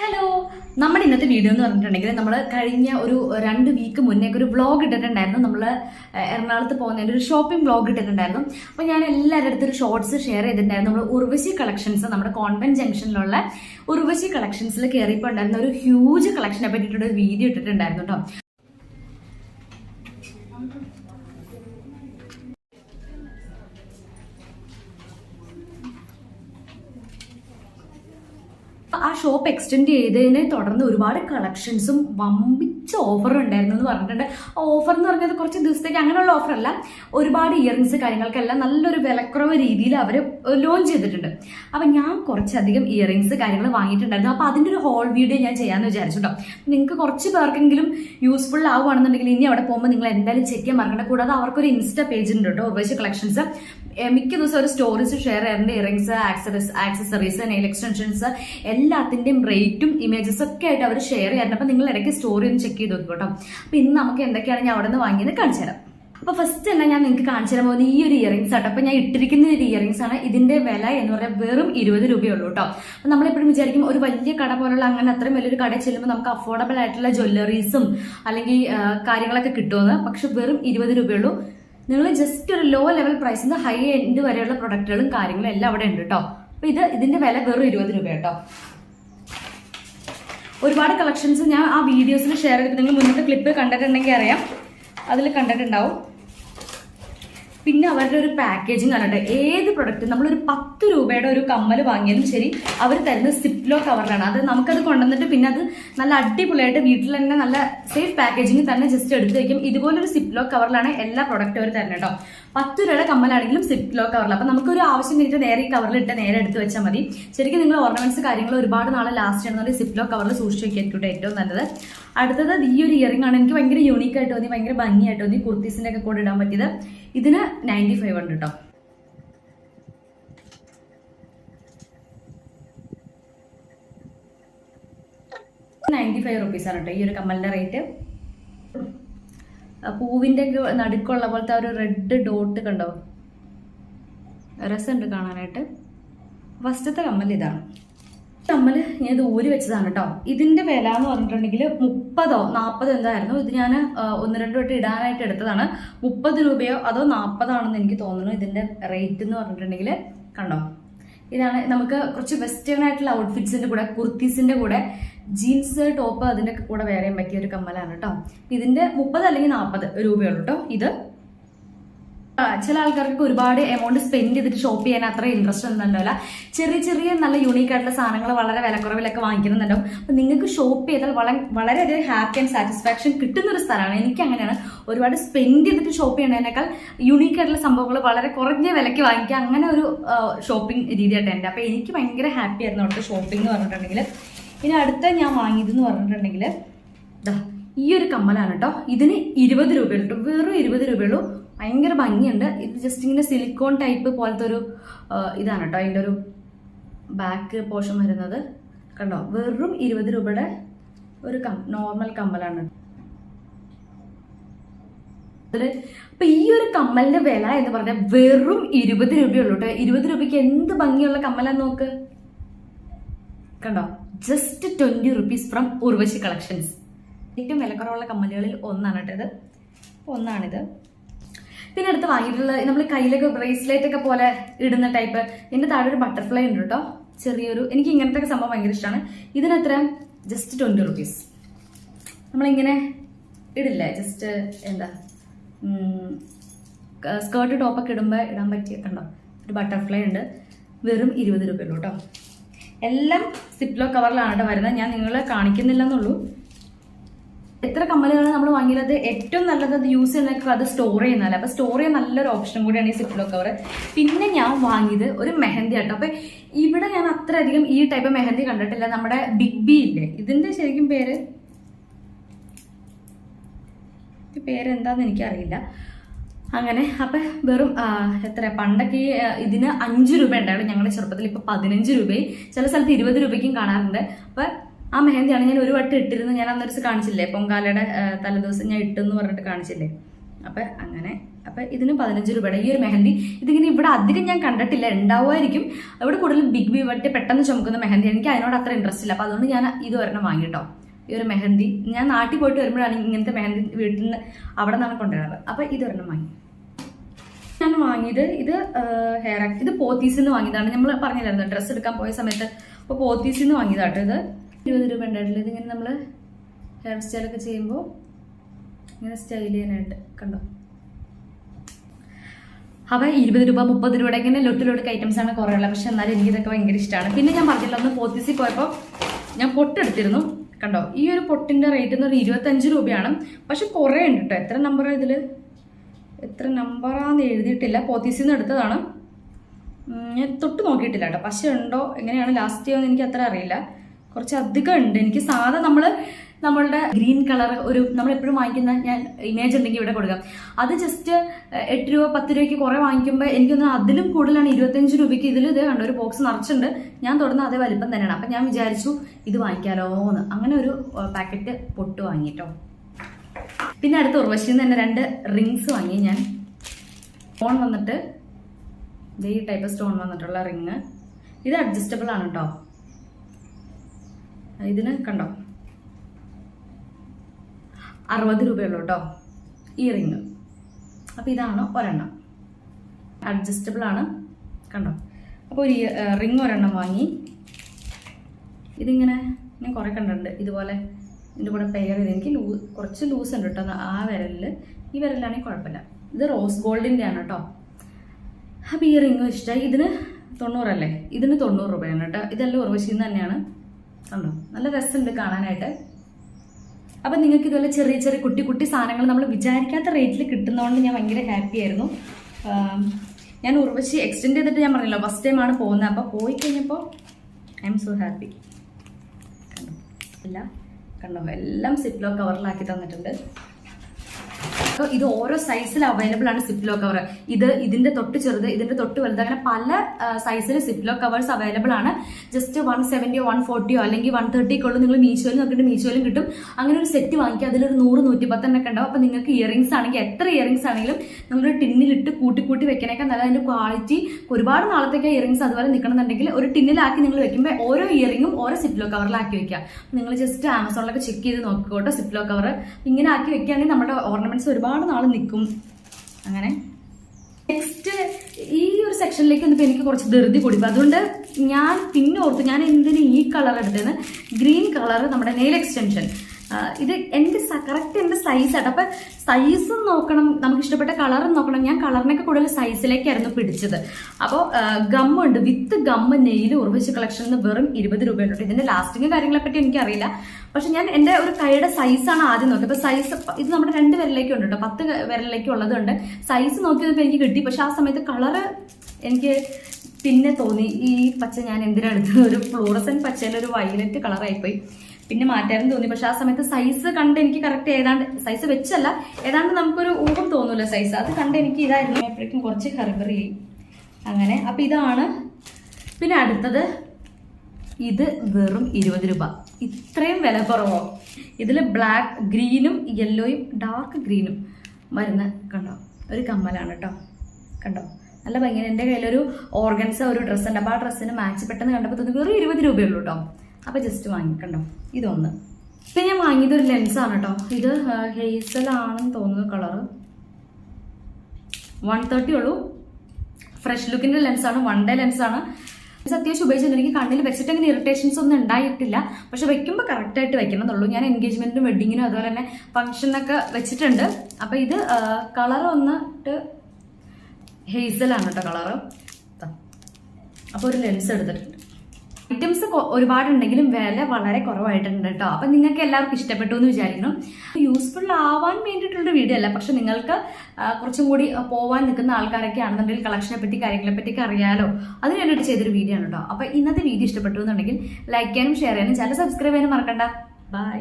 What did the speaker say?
Hello നമ്മുടെ ഇന്നത്തെ video എന്ന് പറഞ്ഞിട്ടുണ്ടെങ്കിൽ നമ്മൾ കഴിഞ്ഞ ഒരു രണ്ട് വീക്ക് മുന്നേ ഒരു വ്ളോഗ് ഇട്ടിട്ടുണ്ടായിരുന്നു. നമ്മൾ എറണാകുളത്ത് പോകുന്നതിന്റെ ഒരു ഷോപ്പിംഗ് വ്ളോഗ് ഇട്ടിട്ടുണ്ടായിരുന്നു. അപ്പോൾ ഞാൻ എല്ലാവരുടെ അടുത്തൊരു ഷോർട്സ് ഷെയർ ചെയ്തിട്ടുണ്ടായിരുന്നു. നമ്മൾ ഉർവശി കളക്ഷൻസ് നമ്മുടെ കോൺവെന്റ് ജംഗ്ഷനിലുള്ള ഉർവശി കളക്ഷൻസിൽ കയറിയപ്പോൾ ഉണ്ടായിരുന്ന ഒരു ഹ്യൂജ് കളക്ഷനെ പറ്റിയിട്ടുള്ള ഒരു വീഡിയോ ഇട്ടിട്ടുണ്ടായിരുന്നു കേട്ടോ ആ ഷോപ്പ് എക്സ്റ്റെൻഡ് ചെയ്തതിനെ തുടർന്ന് ഒരുപാട് കളക്ഷൻസും വമ്പിച്ച ഓഫർ ഉണ്ടായിരുന്നു എന്ന് പറഞ്ഞിട്ടുണ്ട്. ഓഫർ എന്ന് പറഞ്ഞത് കുറച്ച് ദിവസത്തേക്ക് അങ്ങനെയുള്ള ഓഫർ അല്ല. ഒരുപാട് ഇയറിങ്സ് കാര്യങ്ങൾക്കെല്ലാം നല്ലൊരു വിലക്കുറവ് രീതിയിൽ അവർ ലോഞ്ച് ചെയ്തിട്ടുണ്ട്. അപ്പം ഞാൻ കുറച്ചധികം ഇയറിങ്സ് കാര്യങ്ങൾ വാങ്ങിയിട്ടുണ്ടായിരുന്നു. അപ്പോൾ അതിന്റെ ഒരു ഹോൾ വീഡിയോ ഞാൻ ചെയ്യാമെന്ന് വിചാരിച്ചു കേട്ടോ നിങ്ങൾക്ക് കുറച്ച് പേർക്കെങ്കിലും യൂസ്ഫുൾ ആവുകയാണെന്നുണ്ടെങ്കിൽ ഇനി അവിടെ പോകുമ്പോൾ നിങ്ങൾ എന്തായാലും ചെക്ക് ചെയ്യാൻ മറക്കണ്ട. കൂടാതെ അവർക്കൊരു ഇൻസ്റ്റ പേജ് ഉണ്ട് കേട്ടോ ഉർവശി കളക്ഷൻസ് മിക്ക ദിവസം ഒരു സ്റ്റോറീസ് ഷെയർ ചെയ്യാറുണ്ട്. Earrings accessories accessories nail extensions എല്ലാത്തിന്റെയും റേറ്റും ഇമേജസ് ഒക്കെ ആയിട്ട് അവർ ഷെയർ ചെയ്യാറുണ്ട്. അപ്പൊ നിങ്ങൾ ഇടയ്ക്ക് സ്റ്റോറി ഒന്ന് ചെക്ക് ചെയ്ത് നോക്കും കേട്ടോ. അപ്പൊ ഇന്ന് നമുക്ക് എന്തൊക്കെയാണ് ഞാൻ അവിടെ നിന്ന് വാങ്ങിയത് കാണിച്ചു തരാം. അപ്പൊ ഫസ്റ്റ് തന്നെ ഞാൻ നിങ്ങൾക്ക് കാണിച്ചു തരാൻ പോകുന്നത് ഈ ഒരു ഇയറിംഗ്സ് ആട്ടോ അപ്പൊ ഞാൻ ഇട്ടിരിക്കുന്ന ഒരു ഇയറിംഗ്സ് ആണ്. ഇതിന്റെ വില എന്ന് പറയാൻ വെറും ഇരുപത് രൂപയുള്ളൂ കേട്ടോ. അപ്പോൾ നമ്മളെപ്പോഴും വിചാരിക്കും ഒരു വലിയ കട പോലുള്ള അങ്ങനെ അത്രയും വലിയൊരു കടയിൽ ചെല്ലുമ്പോൾ നമുക്ക് അഫോർഡബിൾ ആയിട്ടുള്ള ജ്വല്ലറീസും അല്ലെങ്കിൽ കാര്യങ്ങളൊക്കെ കിട്ടുമെന്ന്. പക്ഷെ വെറും ഇരുപത് രൂപയുള്ളൂ. നിങ്ങൾ ജസ്റ്റ് ഒരു ലോ ലെവൽ പ്രൈസിൽ നിന്ന് ഹൈ എൻഡ് വരെയുള്ള പ്രൊഡക്റ്റുകളും കാര്യങ്ങളും എല്ലാം അവിടെ ഉണ്ട് കേട്ടോ. അപ്പൊ ഇത് ഇതിന്റെ വില വെറും ഇരുപത് രൂപ കേട്ടോ. ഒരുപാട് കളക്ഷൻസ് ഞാൻ ആ വീഡിയോസിൽ ഷെയർ ചെയ്തിട്ട് നിങ്ങൾ മുന്നത്തെ ക്ലിപ്പ് കണ്ടിട്ടുണ്ടെങ്കിൽ അറിയാം. അതിൽ കണ്ടിട്ടുണ്ടാവും. പിന്നെ അവരുടെ ഒരു പാക്കേജിങ് കണ്ടിട്ട് ഏത് പ്രൊഡക്റ്റ് നമ്മളൊരു പത്ത് രൂപയുടെ ഒരു കമ്മൽ വാങ്ങിയാലും ശരി അവർ തരുന്ന സിപ്ലോ കവറിലാണ് അത് നമുക്കത് കൊണ്ടുവന്നിട്ട് പിന്നെ അത് നല്ല അടിപൊളിയായിട്ട് വീട്ടിൽ തന്നെ നല്ല സേഫ് പാക്കേജിങ് തന്നെ ജസ്റ്റ് എടുത്ത് വയ്ക്കും ഇതുപോലൊരു സിപ്ലോ കവറിലാണ് എല്ലാ പ്രൊഡക്റ്റും അവർ തരുന്നത് കേട്ടോ. പത്ത് രൂപയുടെ കമ്മലാണെങ്കിലും സിപ്ലോ കവറിൽ അപ്പം നമുക്കൊരു ആവശ്യം കഴിഞ്ഞിട്ട് നേരെ ഈ കവറിൽ ഇട്ട് നേരെ എടുത്ത് വെച്ചാൽ മതി. ശരിക്കും നിങ്ങൾ ഓർണമെന്റ്സ് കാര്യങ്ങൾ ഒരുപാട് നാളെ ലാസ്റ്റ് ആണെന്നുണ്ടെങ്കിൽ സിപ്ലോ കവറിൽ സൂക്ഷിച്ച് വെക്കാൻ ഏറ്റവും നല്ലത്. അടുത്തത് ഈ ഒരു ഇയറിംഗ് ആണ്. എനിക്ക് ഭയങ്കര യൂണീക്ക് ആയിട്ട് തോന്നി ഭയങ്കര ഭംഗിയായിട്ട് തോന്നി. കുർത്തീസിന്റെ ഒക്കെ കൂടെ ഇടാൻ പറ്റിയത്. ഇതിന് നയന്റി ഫൈവ് ഉണ്ട് കേട്ടോ നയന്റി ഫൈവ് റുപ്പീസ് ആണ് കേട്ടോ ഈ ഒരു കമ്മലിന്റെ റേറ്റ് പൂവിന്റെ നടുക്കുള്ള പോലത്തെ ഒരു റെഡ് ഡോട്ട് കണ്ടോ രസമുണ്ട് കാണാനായിട്ട്. ഫസ്റ്റത്തെ കമ്മൽ ഇതാണ്. കമ്മൽ ഞാൻ ഊരി വെച്ചതാണ് കേട്ടോ ഇതിന്റെ വില എന്ന് പറഞ്ഞിട്ടുണ്ടെങ്കിൽ മുപ്പതോ നാൽപ്പതോ എന്തായിരുന്നു? ഇത് ഞാൻ ഒന്ന് രണ്ട് വട്ടം ഇടാനായിട്ട് എടുത്തതാണ്. മുപ്പത് രൂപയോ അതോ നാൽപ്പതാണെന്ന് എനിക്ക് തോന്നുന്നു ഇതിന്റെ റേറ്റ് എന്ന് പറഞ്ഞിട്ടുണ്ടെങ്കിൽ കണ്ടോ? ഇതാണ് നമുക്ക് കുറച്ച് വെസ്റ്റേൺ ആയിട്ടുള്ള ഔട്ട്ഫിറ്റ്സിന്റെ കൂടെ കുർത്തീസിന്റെ കൂടെ ജീൻസ് ടോപ്പ് അതിന്റെ കൂടെ വേറെയും പറ്റിയ ഒരു കമ്മലാണ് കേട്ടോ ഇതിന്റെ മുപ്പത് അല്ലെങ്കിൽ നാൽപ്പത് രൂപയുള്ളൂ കേട്ടോ ഇത്. ചില ആൾക്കാർക്ക് ഒരുപാട് എമൗണ്ട് സ്പെൻഡ് ചെയ്തിട്ട് ഷോപ്പ് ചെയ്യാൻ അത്ര ഇൻട്രസ്റ്റ് ഒന്നും ചെറിയ ചെറിയ നല്ല യൂണീക്ക് ആയിട്ടുള്ള സാധനങ്ങൾ വളരെ വിലക്കുറവിലൊക്കെ വാങ്ങിക്കുന്നുണ്ടാവും. അപ്പൊ നിങ്ങൾക്ക് ഷോപ്പ് ചെയ്താൽ വളരെ വളരെയധികം ഹാപ്പി ആൻഡ് സാറ്റിസ്ഫാക്ഷൻ കിട്ടുന്ന ഒരു സ്ഥലമാണ്. എനിക്ക് അങ്ങനെയാണ്. ഒരുപാട് സ്പെൻഡ് ചെയ്തിട്ട് ഷോപ്പ് ചെയ്യേണ്ടതിനേക്കാൾ യൂണീക്ക് ആയിട്ടുള്ള സംഭവങ്ങൾ വളരെ കുറഞ്ഞ വിലയ്ക്ക് വാങ്ങിക്കുക. അങ്ങനെ ഒരു ഷോപ്പിംഗ് രീതിയായിട്ട് എന്റെ. അപ്പൊ എനിക്ക് ഭയങ്കര ഹാപ്പി ആയിരുന്നു അവിടുത്തെ ഷോപ്പിംഗ് എന്ന് പറഞ്ഞിട്ടുണ്ടെങ്കിൽ ഇനി അടുത്ത ഞാൻ വാങ്ങിയതെന്ന് പറഞ്ഞിട്ടുണ്ടെങ്കിൽ ഈ ഒരു കമ്മലാണ് കേട്ടോ. ഇതിന് ഇരുപത് രൂപയുള്ളൂ വെറും ഇരുപത് രൂപയുള്ളൂ. ഭയങ്കര ഭംഗിയുണ്ട്. ഇത് ജസ്റ്റ് ഇങ്ങനെ സിലിക്കോൺ ടൈപ്പ് പോലത്തെ ഒരു ഇതാണ് കേട്ടോ അതിന്റെ ഒരു ബാക്ക് പോർഷൻ വരുന്നത്. കണ്ടോ? വെറും ഇരുപത് രൂപയുടെ ഒരു കം നോർമൽ കമ്മലാണ്. അപ്പൊ ഈ ഒരു കമ്മലിന്റെ വില എന്ന് പറഞ്ഞാൽ വെറും ഇരുപത് രൂപയുള്ളൂ കേട്ടോ ഇരുപത് രൂപയ്ക്ക് എന്ത് ഭംഗിയുള്ള കമ്മലാന്ന് നോക്ക്? കണ്ടോ? Just twenty rupees from Urvashi collections ഏറ്റവും വിലക്കുറവുള്ള കമ്മലുകളിൽ ഒന്നാണ് കേട്ടോ ഇത്. ഒന്നാണിത്. പിന്നെ അടുത്ത് വാങ്ങിയിട്ടുള്ളത് നമ്മൾ കയ്യിലൊക്കെ ബ്രേസ്ലെറ്റ് ഒക്കെ പോലെ ഇടുന്ന ടൈപ്പ് ഇതിന്റെ താഴെ ഒരു ബട്ടർഫ്ലൈ ഉണ്ട് കേട്ടോ ചെറിയൊരു എനിക്ക് ഇങ്ങനത്തെ ഒക്കെ സംഭവം ഭയങ്കര ഇഷ്ടമാണ് ഇതിനെത്ര ജസ്റ്റ് ട്വന്റി റുപ്പീസ് നമ്മളിങ്ങനെ ഇടില്ല? ജസ്റ്റ് എന്താ? സ്കേർട്ട് ടോപ്പൊക്കെ ഇടുമ്പോൾ ഇടാൻ പറ്റിയ കണ്ടോ? ഒരു ബട്ടർഫ്ലൈ ഉണ്ട്. വെറും ഇരുപത് രൂപയുള്ളൂ കേട്ടോ എല്ലാം സിപ്ലോ കവറിലാണ് കേട്ടോ വരുന്നത്. ഞാൻ നിങ്ങളെ കാണിക്കുന്നില്ലെന്നുള്ളൂ. എത്ര കമ്മലുകളാണ് നമ്മൾ വാങ്ങിയത്? ഏറ്റവും നല്ലത് അത് യൂസ് ചെയ്യുന്നതൊക്കെ അത് സ്റ്റോർ ചെയ്യുന്നതല്ല? അപ്പൊ സ്റ്റോർ ചെയ്യാൻ നല്ലൊരു ഓപ്ഷൻ കൂടിയാണ് ഈ സിപ്ലോ കവർ പിന്നെ ഞാൻ വാങ്ങിയത് ഒരു മെഹന്തി ആട്ടോ. അപ്പൊ ഇവിടെ ഞാൻ അത്രയധികം ഈ ടൈപ്പ് മെഹന്തി കണ്ടിട്ടില്ല. നമ്മുടെ ബിഗ് ബി ഇല്ലേ? ഇതിന്റെ ശരിക്കും പേര്? പേരെന്താന്ന് എനിക്കറിയില്ല. അങ്ങനെ അപ്പം വെറും എത്ര പണ്ടൊക്കെ ഇതിന് അഞ്ച് രൂപ ഉണ്ടായിരുന്നു ഞങ്ങളുടെ ചെറുപ്പത്തിൽ. ഇപ്പൊ പതിനഞ്ച് രൂപയും ചില സ്ഥലത്ത് ഇരുപത് രൂപയ്ക്കും കാണാറുണ്ട്. അപ്പൊ ആ മെഹന്തിയാണ് ഞാൻ ഒരു വട്ടം ഇട്ടിരുന്നു ഞാൻ അന്നൊരു ദിവസം കാണിച്ചില്ലേ? പൊങ്കാലയുടെ തലേദിവസം ഞാൻ ഇട്ടെന്ന് പറഞ്ഞിട്ട് കാണിച്ചില്ലേ? അപ്പം അങ്ങനെ അപ്പം ഇതിന് പതിനഞ്ച് രൂപയുടെ ഈ ഒരു മെഹന്തി ഇതിങ്ങനെ ഇവിടെ അധികം ഞാൻ കണ്ടിട്ടില്ല. ഉണ്ടാവുമായിരിക്കും. ഇവിടെ കൂടുതൽ ബിഗ് ബി വട്ടി പെട്ടെന്ന് ചുമക്കുന്ന മെഹന്തി എനിക്ക് അതിനോട് അത്ര ഇൻട്രസ്റ്റ് ഇല്ല. അപ്പം അതുകൊണ്ട് ഞാൻ ഇത് ഒരെണ്ണം വാങ്ങിട്ടോ. ഈ ഒരു മെഹന്തി. ഞാൻ നാട്ടിൽ പോയിട്ട് വരുമ്പോഴാണ് ഇങ്ങനത്തെ മെഹന്തി വീട്ടിൽ നിന്ന് അവിടെ നിന്നാണ് കൊണ്ടുവരുന്നത്. അപ്പം ഇത് ഒരെണ്ണം വാങ്ങി. ഞാൻ വാങ്ങിയത് ഇത് ഹെയർ ആക്ട് ഇത് പോത്തീസിൽ നിന്ന് വാങ്ങിയതാണ്. നമ്മൾ പറഞ്ഞില്ലായിരുന്നു? ഡ്രസ്സ് എടുക്കാൻ പോയ സമയത്ത്. അപ്പോൾ പോത്തീസിൽ നിന്ന് വാങ്ങിയതാട്ടോ ഇത്. ഇരുപത് രൂപ ഉണ്ടായിട്ടില്ല. ഇതിങ്ങനെ നമ്മൾ ഹെയർ സ്റ്റൈലൊക്കെ ചെയ്യുമ്പോൾ ഇങ്ങനെ സ്റ്റൈൽ ചെയ്യാനായിട്ട് കണ്ടോ? അവ ഇരുപത് രൂപ മുപ്പത് രൂപയുടെ ഇങ്ങനെ ലൊട്ട് ലൊട്ട് ഐറ്റംസ് ആണ് കുറേ ഉള്ളത്. പക്ഷെ എന്നാലും എനിക്ക് ഇതൊക്കെ ഭയങ്കര ഇഷ്ടമാണ് പിന്നെ ഞാൻ പറഞ്ഞില്ല ഒന്ന് പോത്തിസി പോയപ്പോൾ ഞാൻ പൊട്ടെടുത്തിരുന്നു. കണ്ടോ? ഈ ഒരു പൊട്ടിന്റെ റേറ്റ് എന്ന് പറഞ്ഞാൽ ഇരുപത്തഞ്ച് രൂപയാണ്. പക്ഷെ കുറേ ഉണ്ട് കേട്ടോ എത്ര നമ്പർ ഇതിൽ എത്ര നമ്പറാന്ന് എഴുതിയിട്ടില്ല. പോത്തീസിൽ നിന്ന് എടുത്തതാണ്. ഞാൻ തൊട്ട് നോക്കിയിട്ടില്ല കേട്ടോ പശ ഉണ്ടോ? എങ്ങനെയാണ്? ലാസ്റ്റ് ചെയ്യുമെന്ന് എനിക്ക് അത്ര അറിയില്ല. കുറച്ച് അധികം ഉണ്ട് എനിക്ക് സാധാ നമ്മൾ നമ്മളുടെ ഗ്രീൻ കളർ ഒരു നമ്മൾ എപ്പോഴും വാങ്ങിക്കുന്ന ഞാൻ ഇമേജ് ഉണ്ടെങ്കിൽ ഇവിടെ കൊടുക്കാം. അത് ജസ്റ്റ് എട്ട് രൂപ പത്ത് രൂപയ്ക്ക് കുറേ വാങ്ങിക്കുമ്പോൾ എനിക്കൊന്ന് അതിലും കൂടുതലാണ് ഇരുപത്തഞ്ച് രൂപയ്ക്ക് ഇതിൽ ഇത് കണ്ട. ഒരു ബോക്സ് നിറച്ചുണ്ട് ഞാൻ തുടർന്ന് അതേ വലിപ്പം തന്നെയാണ്. അപ്പം ഞാൻ വിചാരിച്ചു ഇത് വാങ്ങിക്കാലോ എന്ന് അങ്ങനെ ഒരു പാക്കറ്റ് പൊട്ട് വാങ്ങിട്ടോ. പിന്നെ അടുത്ത ഉർവശിയിൽ നിന്ന് തന്നെ രണ്ട് റിങ്സ് വാങ്ങി ഞാൻ. ഫോൺ വന്നിട്ട് ഈ ടൈപ്പ് സ്റ്റോൺ വന്നിട്ടുള്ള റിങ് ഇത് അഡ്ജസ്റ്റബിൾ ആണ് കേട്ടോ ഇതിന് കണ്ടോ? അറുപത് രൂപയുള്ളൂ കേട്ടോ ഇയറിങ് റിങ്. അപ്പോൾ ഇതാണ് ഒരെണ്ണം. അഡ്ജസ്റ്റബിൾ ആണ്. കണ്ടോ? അപ്പോൾ ഒരു റിങ് ഒരെണ്ണം വാങ്ങി. ഇതിങ്ങനെ ഞാൻ കുറേ കണ്ടിട്ടുണ്ട്. ഇതുപോലെ ഇതിന്റെ കൂടെ പെയർ ചെയ്ത്. എനിക്ക് ലൂ കുറച്ച് ലൂസ് ഉണ്ട് കേട്ടോ ആ വിരലിൽ ഈ വിരലിലാണെങ്കിൽ കുഴപ്പമില്ല. ഇത് റോസ് ഗോൾഡിന്റെ ആണ് കേട്ടോ അപ്പോൾ ഈ റിങ് ഇഷ്ടമായി ഇതിന് തൊണ്ണൂറല്ലേ? ഇതിന് തൊണ്ണൂറ് രൂപയാണ് കേട്ടോ ഇതെല്ലാം ഉറവശിയിൽ നിന്ന് തന്നെയാണ്. കണ്ടോ? നല്ല രസമുണ്ട് കാണാനായിട്ട്. അപ്പം നിങ്ങൾക്ക് ഇതുപോലെ ചെറിയ ചെറിയ കുട്ടി കുട്ടി സാധനങ്ങൾ നമ്മൾ വിചാരിക്കാത്ത റേറ്റിൽ കിട്ടുന്നതുകൊണ്ട് ഞാൻ ഭയങ്കര ഹാപ്പി ആയിരുന്നു. ഞാൻ ഉർവശി എക്സ്റ്റെൻഡ് ചെയ്തിട്ട് ഞാൻ പറഞ്ഞല്ലോ ഫസ്റ്റ് ടൈം ആണ് പോകുന്നത്. അപ്പോൾ പോയി കഴിഞ്ഞപ്പോൾ ഐ എം സോ ഹാപ്പി കണ്ടോ? ഇല്ല കണ്ടോ? എല്ലാം സിപ്ലോ കവറിലാക്കി തന്നിട്ടുണ്ട്. അപ്പോൾ ഇത് ഓരോ സൈസിൽ അവൈലബിൾ ആണ് സിപ്ലോ കവർ ഇത് ഇതിന്റെ തൊട്ട് ചെറുത് ഇതിന്റെ തൊട്ട് വലുത്. അങ്ങനെ പല സൈസിൽ സിപ്ലോ കവേഴ്സ് അവൈലബിൾ ആണ്. ജസ്റ്റ് വൺ സെവന്റിയോ വൺ ഫോർട്ടിയോ അല്ലെങ്കിൽ വൺ തേർട്ടിക്കുള്ളൂ നിങ്ങൾ മീശോയിൽ നോക്കിയിട്ട് മീശോയിലും കിട്ടും. അങ്ങനെ ഒരു സെറ്റ് വാങ്ങിക്കുക. അതിലൊരു നൂറ് നൂറ്റി പത്തെണ്ണൊക്കെ ഉണ്ടാവും. അപ്പോൾ നിങ്ങൾക്ക് ഇയറിങ്സ് ആണെങ്കിൽ എത്ര ഇയറിങ്സ് ആണെങ്കിലും നിങ്ങളൊരു ടിന്നിലിട്ട് കൂട്ടി കൂട്ടി വെക്കണേക്കാൾ നല്ല അതിന്റെ ക്വാളിറ്റി ഒരുപാട് നാളത്തേക്ക് ഇയറിങ്സ് അതുപോലെ നിൽക്കണമെന്നുണ്ടെങ്കിൽ ഒരു ടിന്നിലാക്കി നിങ്ങൾ വെക്കുമ്പോൾ ഓരോ ഇയറിങ്ങും ഓരോ സിപ്ലോ കവറിലാക്കി വെക്കുക. നിങ്ങൾ ജസ്റ്റ് ആമസോണിലൊക്കെ ചെക്ക് ചെയ്ത് നോക്കിക്കോട്ടെ സിപ്ലോ കവർ ഇങ്ങനെ ആക്കി വെക്കുകയാണെങ്കിൽ നമ്മുടെ ഓർണമെന്റ്സ് ഒരുപാട് നാൾ നിൽക്കും അങ്ങനെ. നെക്സ്റ്റ് ഈ ഒരു സെക്ഷനിലേക്ക് വന്നപ്പോൾ എനിക്ക് കുറച്ച് ധൃതി കൂടി. അതുകൊണ്ട് ഞാൻ പിന്നെ ഓർത്തു ഞാൻ എന്തിനും ഈ കളർ എടുത്തത് ഗ്രീൻ കളർ നമ്മുടെ നെയിൽ എക്സ്റ്റൻഷൻ ഇത് എന്റെ കറക്റ്റ് എന്റെ സൈസ് ആട്ടോ അപ്പം സൈസും നോക്കണം. നമുക്ക് ഇഷ്ടപ്പെട്ട കളറും നോക്കണം. ഞാൻ കളറിനൊക്കെ കൂടുതൽ സൈസിലേക്കായിരുന്നു പിടിച്ചത്. അപ്പോൾ ഗമ്മുണ്ട് വിത്ത് ഗമ്മ് നെയിൽ ഉറവിച്ച് കളക്ഷനിൽ നിന്ന് വെറും ഇരുപത് രൂപയുണ്ട് ഇതിന്റെ ലാസ്റ്റിംഗ് കാര്യങ്ങളെ പറ്റി എനിക്കറിയില്ല. പക്ഷെ ഞാൻ എന്റെ ഒരു കൈയുടെ സൈസാണ് ആദ്യം നോക്കിയത്. അപ്പോൾ സൈസ് ഇത് നമ്മുടെ രണ്ട് വിരലിലേക്കും ഉണ്ട് കേട്ടോ. പത്ത് വിരലിലേക്കും ഉള്ളതുണ്ട്. സൈസ് നോക്കിയതൊക്കെ എനിക്ക് കിട്ടി. പക്ഷെ ആ സമയത്ത് കളറ് എനിക്ക് പിന്നെ തോന്നി. ഈ പച്ച ഞാൻ എന്തിനാണ് എടുത്തത്? ഒരു ഫ്ലൂറസൻ പച്ചയിൽ ഒരു വയലറ്റ് കളറായിപ്പോയി പിന്നെ മാറ്റാനും തോന്നി. പക്ഷെ ആ സമയത്ത് സൈസ് കണ്ട് എനിക്ക് കറക്റ്റ് ഏതാണ്ട് സൈസ് വെച്ചല്ല ഏതാണ്ട് നമുക്കൊരു ഊഹം തോന്നൂല സൈസ് അത് കണ്ട് എനിക്ക് ഇതായിരുന്നു. എപ്പോഴേക്കും കുറച്ച് ഹെർബറി അങ്ങനെ. അപ്പൊ ഇതാണ്. പിന്നെ അടുത്തത് ഇത് വെറും ഇരുപത് രൂപ. ഇത്രയും വില കുറവോ? ഇതിൽ ബ്ലാക്ക് ഗ്രീനും യെല്ലോയും ഡാർക്ക് ഗ്രീനും വരുന്ന കണ്ടോ? ഒരു കമ്മലാണ് കേട്ടോ കണ്ടോ? നല്ല ഭംഗിയാണ്. എന്റെ കയ്യിലൊരു ഓർഗൻസ ഒരു ഡ്രസ്സ് ഉണ്ട്. അപ്പോൾ ആ ഡ്രസ്സിന് മാച്ച് പെട്ടെന്ന് കണ്ടപ്പോൾ തോന്നി വെറും ഇരുപത് രൂപയുള്ളൂ കേട്ടോ അപ്പോൾ ജസ്റ്റ് വാങ്ങിക്കണ്ടോ ഇതൊന്ന്. പിന്നെ ഞാൻ വാങ്ങിയത് ഒരു ലെൻസാണ് കേട്ടോ ഇത് ഹെയ്സലാണെന്ന് തോന്നുന്നു കളറ് വൺ തേർട്ടി ഉള്ളൂ. ഫ്രഷ് ലുക്കിന്റെ ലെൻസാണ് വൺ ഡേ ലെൻസാണ് അത്യാവശ്യം ഉപയോഗിച്ചിട്ടുണ്ട്. എനിക്ക് കണ്ണിൽ വെച്ചിട്ട് അങ്ങനെ ഇറിറ്റേഷൻസ് ഒന്നും ഉണ്ടായിട്ടില്ല. പക്ഷെ വെക്കുമ്പോൾ കറക്റ്റായിട്ട് വെക്കണം എന്നുള്ളൂ. ഞാൻ എൻഗേജ്മെന്റിനും വെഡിങ്ങിനും അതുപോലെ തന്നെ ഫംഗ്ഷനൊക്കെ വെച്ചിട്ടുണ്ട്. അപ്പോൾ ഇത് കളർ വന്നിട്ട് ഹെയ്സലാണ് കേട്ടോ കളറ് അപ്പോൾ ഒരു ലെൻസ് എടുത്തിട്ടുണ്ട്. ഐറ്റംസ് ഒരുപാടുണ്ടെങ്കിലും വില വളരെ കുറവായിട്ടുണ്ട് കേട്ടോ അപ്പൊ നിങ്ങൾക്ക് എല്ലാവർക്കും ഇഷ്ടപ്പെട്ടു എന്ന് വിചാരിക്കണം യൂസ്ഫുൾ ആവാൻ വേണ്ടിയിട്ടുള്ള വീഡിയോ അല്ല. പക്ഷെ നിങ്ങൾക്ക് കുറച്ചും കൂടി പോവാൻ നിൽക്കുന്ന ആൾക്കാരൊക്കെ ആണെന്നുണ്ടെങ്കിൽ കളക്ഷനെ പറ്റി കാര്യങ്ങളെ പറ്റിയൊക്കെ അറിയാലോ. അതിന് വേണ്ടിയിട്ട് ചെയ്തൊരു വീഡിയോ ആണ് കേട്ടോ അപ്പൊ ഇന്നത്തെ വീഡിയോ ഇഷ്ടപ്പെട്ടു എന്നുണ്ടെങ്കിൽ ലൈക്ക് ചെയ്യാനും ഷെയർ ചെയ്യാനും ചാനൽ സബ്സ്ക്രൈബ് ചെയ്യാനും മറക്കണ്ട. ബൈ